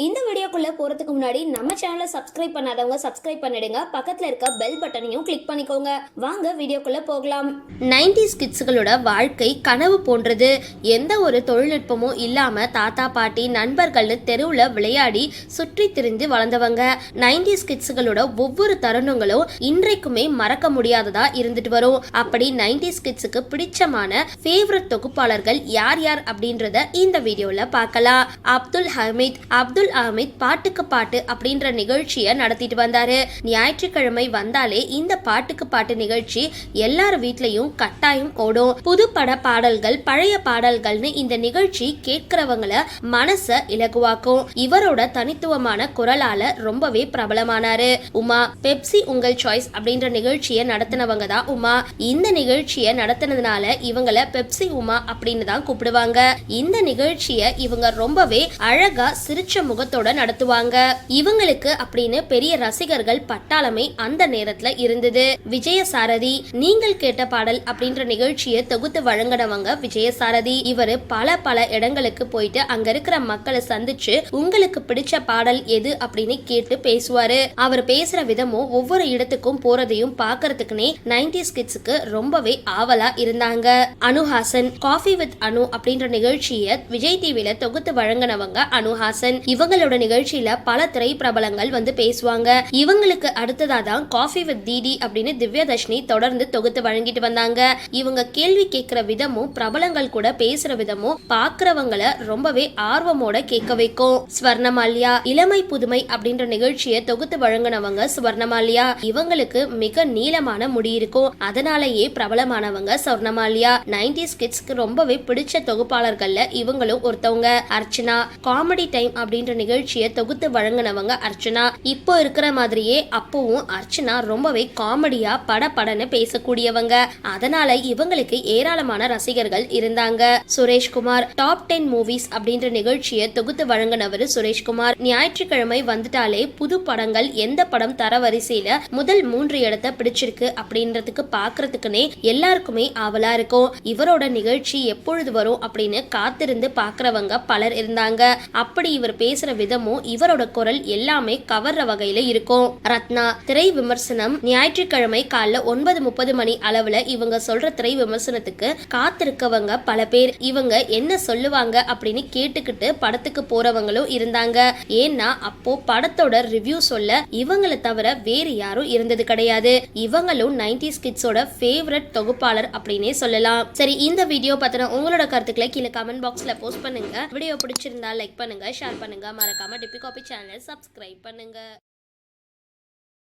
இந்த வீடியோக்குள்ள போறதுக்கு முன்னாடி நம்ம சேனலை சப்ஸ்கிரைப் பண்ணாதவங்க சப்ஸ்கிரைப் பண்ணிடுங்க. பக்கத்துல இருக்க பெல் பட்டனையும் கிளிக் பண்ணிக்கோங்க. வாங்க வீடியோக்குள்ள போகலாம். நைன்டிஸ் கிட்ஸுகளோட வாழ்க்கை கனவு போன்றது. எந்த ஒரு தொழில்நுட்பமும் இல்லாம தாத்தா பாட்டி நண்பர்கள்னு தெருவுல விளையாடி சுற்றி திரிந்து வளர்ந்தவங்க. நைன்டிஸ் கிட்ஸுகளோட ஒவ்வொரு தருணங்களும் இன்றைக்குமே மறக்க முடியாததா இருந்துட்டு வரும். அப்படி நைன்டிஸ் கிட்ஸுக்கு பிடிச்சமான ஃபேவரட் தொகுப்பாளர்கள் யார் யார் அப்படின்றத இந்த வீடியோல பார்க்கலாம். அப்துல் ஹமீத் அப்துல் அஹமீத் பாட்டுக்கு பாட்டு அப்படின்ற நிகழ்ச்சியை நடத்திட்டு வந்தாரு. ஞாயிற்றுக்கிழமை வந்தாலே இந்த பாட்டுக்கு பாட்டு நிகழ்ச்சி எல்லார் வீட்லயும் கட்டாயம் ஓடும். புது பட பாடல்கள் பழைய பாடல்கள்னு இந்த நிகழ்ச்சி கேட்கிறவங்கள மனச இலகுவாக்கும். இவரோட தனித்துவமான குரலால ரொம்பவே பிரபலமானாரு. உமா பெப்சி உங்கள் சாய்ஸ் அப்படின்ற நிகழ்ச்சியை நடத்தினவங்க தான் உமா. இந்த நிகழ்ச்சியை நடத்தினதுனால இவங்கள பெப்சி உமா அப்படின்னு தான் கூப்பிடுவாங்க. இந்த நிகழ்ச்சியை இவங்க ரொம்பவே அழகா சிரிச்ச முகத்தோட நடத்துவாங்க. இவங்களுக்கு அப்படின்னு பெரிய ரசிகர்கள் பட்டாளமே அந்த நேரத்துல இருந்தது. விஜயசாரதி நீங்கள் கேட்ட பாடல் அப்படின்ற நிகழ்ச்சியை தொகுத்து வழங்கினவங்க விஜயசாரதி. இவரு பல பல இடங்களுக்கு போயிட்டு அங்க இருக்கிற மக்களை சந்திச்சு உங்களுக்கு பிடிச்ச பாடல் எது? அப்படின்னு கேட்டு பேசுவாரு. அவர் பேசுற விதமும் ஒவ்வொரு இடத்துக்கும் போறதையும் பாக்குறதுக்குனே நைன்டிஸ் கிட்ஸுக்கு ரொம்பவே ஆவலா இருந்தாங்க. அனுஹாசன் காஃபி வித் அனு அப்படின்ற நிகழ்ச்சியை விஜய் டிவில தொகுத்து வழங்கினவங்க அனுஹாசன் இவங்களோட நிகழ்ச்சியில பல திரைப்பிரபலங்கள் வந்து பேசுவாங்க. இவங்களுக்கு அடுத்ததா தான் காஃபி வித் டிடி அப்படின்னு திவ்யதர்ஷினி தொடர்ந்து தொகுத்து வழங்கிட்டு வந்தாங்க. இவங்க கேள்வி கேட்கிற விதமும் பிரபலங்கள் கூட பேசுற விதமும் பாக்குறவங்கள ரொம்பவே ஆர்வமோட கேட்க வைக்கும். ஸ்வர்ணமால்யா இளமை புதுமை அப்படின்ற நிகழ்ச்சியை தொகுத்து வழங்கினவங்க ஸ்வர்ணமால்யா. இவங்களுக்கு மிக நீளமான முடி இருக்கும். அதனாலேயே பிரபலமானவங்க ஸ்வர்ணமால்யா. நைன்டிஸ் கிட்ஸ்க்கு ரொம்பவே பிடிச்ச தொகுப்பாளர்கள்ல இவங்களும் ஒருத்தவங்க. அர்ச்சனா காமெடி டைம் அப்படின்ற நிகழ்ச்சியை தொகுத்து வழங்கினவங்க அர்ச்சனா. இப்போ இருக்கிற மாதிரியே அப்பவும் அர்ச்சனா ரொம்பவே காமெடியா பட படன்னு பேசக்கூடியவங்க. அதனால இவங்களுக்கு ஏராளமான ரசிகர்கள் இருந்தாங்க. சுரேஷ்குமார் டாப் டென் மூவிஸ் அப்படின்ற நிகழ்ச்சியை தொகுத்து வழங்கினவர் சுரேஷ்குமார். ஞாயிற்றுக்கிழமை வந்துட்டாலே புது படங்கள் எந்த படம் தரவரிசையில முதல் மூன்று இடத்தை பிடிச்சிருக்கு அப்படின்றதுக்கு பாக்குறதுக்குன்னே எல்லாருக்குமே ஆவலா இருக்கும். இவரோட நிகழ்ச்சி எப்பொழுது வரும் அப்படின்னு காத்திருந்து பாக்குறவங்க பலர் இருந்தாங்க. அப்படி இவர் பேச பேசுற விதமும் இவரோட குரல் எல்லாமே கவர்ற வகையில இருக்கும். ரத்னா திரை விமர்சனம். ஞாயிற்றுக்கிழமை காலைல ஒன்பது முப்பது மணி அளவுல இவங்க சொல்ற திரை விமர்சனத்துக்கு காத்திருக்கவங்க பல பேர். இவங்க என்ன சொல்லுவாங்க அப்படின்னு கேட்டுக்கிட்டு படத்துக்கு போறவங்களும் இருந்தாங்க. ஏன்னா அப்போ படத்தோட ரிவ்யூ சொல்ல இவங்களை தவிர வேறு யாரும் இருந்தது கிடையாது. இவங்களும் நைன்டிஸ் கிட்ஸோட ஃபேவரட் தொகுப்பாளர் அப்படின்னே சொல்லலாம். சரி இந்த வீடியோ பத்தின உங்களோட கருத்துக்களை கீழே கமெண்ட் பாக்ஸ்ல போஸ்ட் பண்ணுங்க. வீடியோ பிடிச்சிருந்தா லைக் பண்ணுங்க ஷேர் பண்ணுங்க. மறக்காம டிபி காபி சேனல் சப்ஸ்கிரைப் பண்ணுங்க.